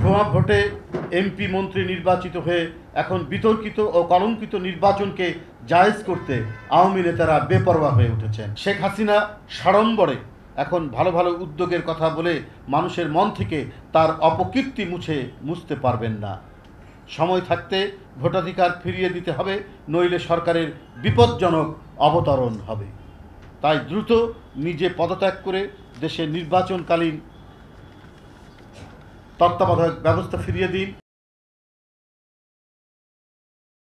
ভুয়া ভোটে এমপি মন্ত্রী নির্বাচিত হয়ে এখন বিতর্কিত ও কলঙ্কিত নির্বাচনকে জায়েজ করতে আওয়ামী নেতারা বেপরোয়া হয়ে উঠেছেন। শেখ হাসিনা সাড়ম্বরে এখন ভালো ভালো উদ্যোগের কথা বলে মানুষের মন থেকে তার অপকীর্তি মুছে মুছতে পারবেন না। সময় থাকতে ভোটাধিকার ফিরিয়ে দিতে হবে, নইলে সরকারের বিপজ্জনক অবতরণ হবে। তাই দ্রুত নিজে পদত্যাগ করে দেশের নির্বাচনকালীন তত্ত্বাবধায়ক ব্যবস্থা ফিরিয়ে দিন।